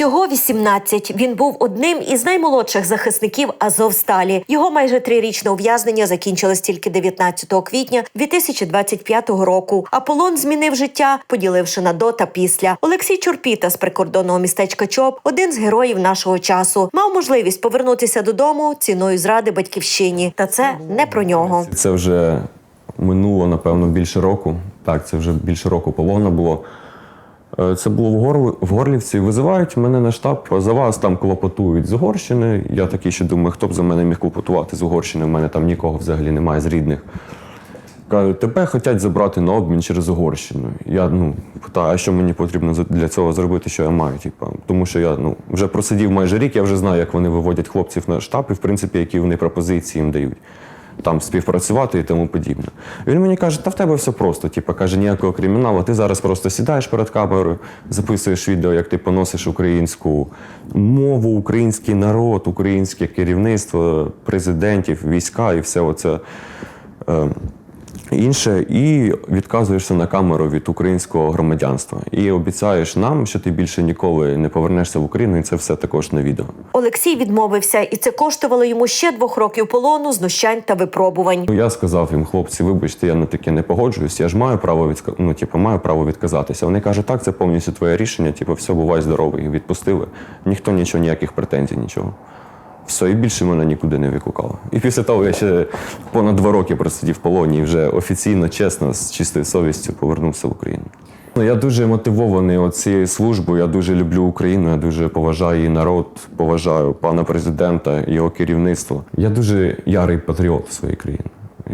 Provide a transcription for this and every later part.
Всього 18. Він був одним із наймолодших захисників Азовсталі. Його майже трирічне ув'язнення закінчилось тільки 19 квітня 2025 року. А полон змінив життя, поділивши на до та після. Олексій Чорпіта з прикордонного містечка Чоп, один з героїв нашого часу, мав можливість повернутися додому ціною зради батьківщині. Та це не про нього. Це вже минуло, напевно, більше року. Так, це вже більше року полона було. Е, Це було в, Гор... в Горлівці. Визивають мене на штаб. За вас там клопотують з Угорщини. Я такий ще думаю, хто б за мене міг клопотувати з Угорщини. У мене там нікого взагалі немає з рідних. Кажуть, тебе хочуть забрати на обмін через Угорщину. Я ну, питаю, а що мені потрібно для цього зробити, що я маю? Типу, тому що я ну, вже просидів майже рік, я вже знаю, як вони виводять хлопців на штаб і, в принципі, які вони пропозиції їм дають. Там співпрацювати і тому подібне. Він мені каже, та в тебе все просто. Типу, каже, ніякого криміналу. Ти зараз просто сідаєш перед камерою, записуєш відео, як ти поносиш українську мову, український народ, українське керівництво, президентів, війська і все оце. Інше, і відказуєшся на камеру від українського громадянства. І обіцяєш нам, що ти більше ніколи не повернешся в Україну, і це все також на відео. Олексій відмовився, і це коштувало йому ще двох років полону, знущань та випробувань. Ну, Я сказав їм, хлопці, вибачте, я на таке не погоджуюсь. Я ж маю право відка... ну, типу, маю право відказатися. Вони кажуть, так, це повністю твоє рішення. Типу, все, бувай здоровий. Відпустили. Ніхто нічого, ніяких претензій, нічого. Все, і більше мене нікуди не викликало. І після того я ще понад два роки просидів в полоні і вже офіційно, чесно, з чистою совістю повернувся в Україну. Ну, Я дуже мотивований цією службою. Я дуже люблю Україну, я дуже поважаю її народ, поважаю пана президента, його керівництво. Я дуже ярий патріот своєї країни.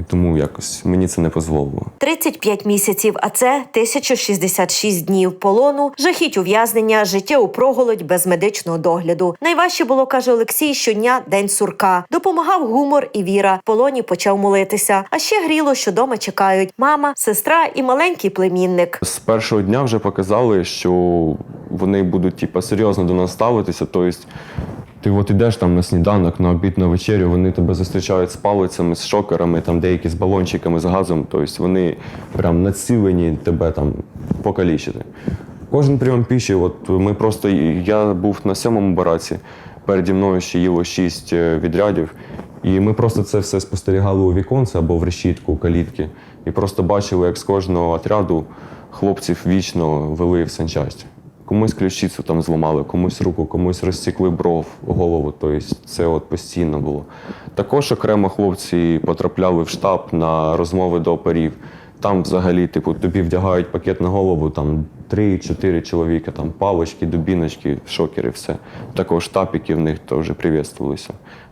І тому якось мені це не дозволило. 35 місяців, а це 1066 днів полону, жахіть ув'язнення, життя у проголодь без медичного догляду. Найважче було, каже Олексій, щодня день сурка. Допомагав гумор і віра. В полоні почав молитися. А ще гріло, що дома чекають мама, сестра і маленький племінник. З першого дня вже показали, що вони будуть типу, серйозно до нас ставитися. Тобто, ти от ідеш там на сніданок, на обід, на вечерю, вони тебе зустрічають з палицями, з шокерами, там деякі з балончиками, з газом. Тобто вони прям націлені тебе там покалічити. Кожен прийом піші, от ми просто я був на сьомому бараці, переді мною ще їло шість е, відрядів. І ми просто це все спостерігали у віконце або в решітку, калітки. І просто бачили, як з кожного отряду хлопців вічно вели в санчасть. Комусь ключицю там зламали, комусь руку, комусь розсікли бров, голову. Тобто це от постійно було. Також окремо хлопці потрапляли в штаб на розмови до оперів. Там взагалі, типу, тобі вдягають пакет на голову, там 3-4 чоловіка, там палочки, дубіночки, шокери, все. Також тапіки в них теж привітствувалися,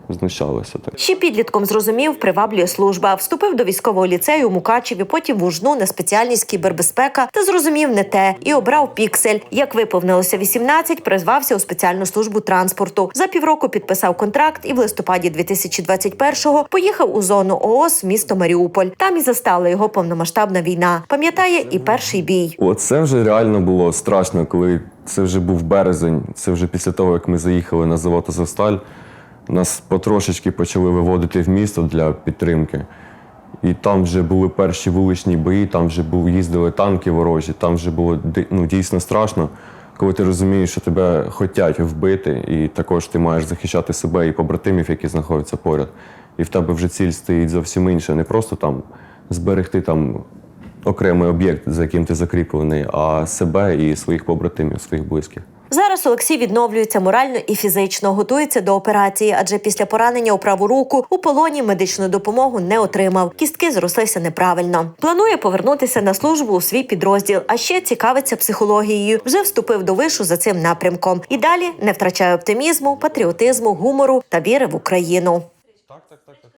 знущалися. Так. Ще підлітком зрозумів, приваблює служба. Вступив до військового ліцею у Мукачеві, потім в Ужну на спеціальність кібербезпека та зрозумів не те і обрав піксель. Як виповнилося 18, призвався у спеціальну службу транспорту. За півроку підписав контракт і в листопаді 2021-го поїхав у зону ООС місто Маріуполь. Там і застала його повномасштабна війна. Пам'ятає і перший бій. Оце вже реально було страшно, коли це вже був березень. Це вже після того, як ми заїхали на завод Азовсталь. Нас потрошечки почали виводити в місто для підтримки. І там вже були перші вуличні бої, там вже був, їздили танки ворожі, там вже було ну, дійсно страшно, коли ти розумієш, що тебе хочуть вбити, і також ти маєш захищати себе і побратимів, які знаходяться поряд. І в тебе вже ціль стоїть зовсім інша. Не просто там зберегти там окремий об'єкт, за яким ти закріплений, а себе і своїх побратимів, своїх близьких. Зараз Олексій відновлюється морально і фізично, готується до операції, адже після поранення у праву руку у полоні медичну допомогу не отримав. Кістки зрослися неправильно. Планує повернутися на службу у свій підрозділ, а ще цікавиться психологією. Вже вступив до вишу за цим напрямком. І далі не втрачає оптимізму, патріотизму, гумору та віри в Україну.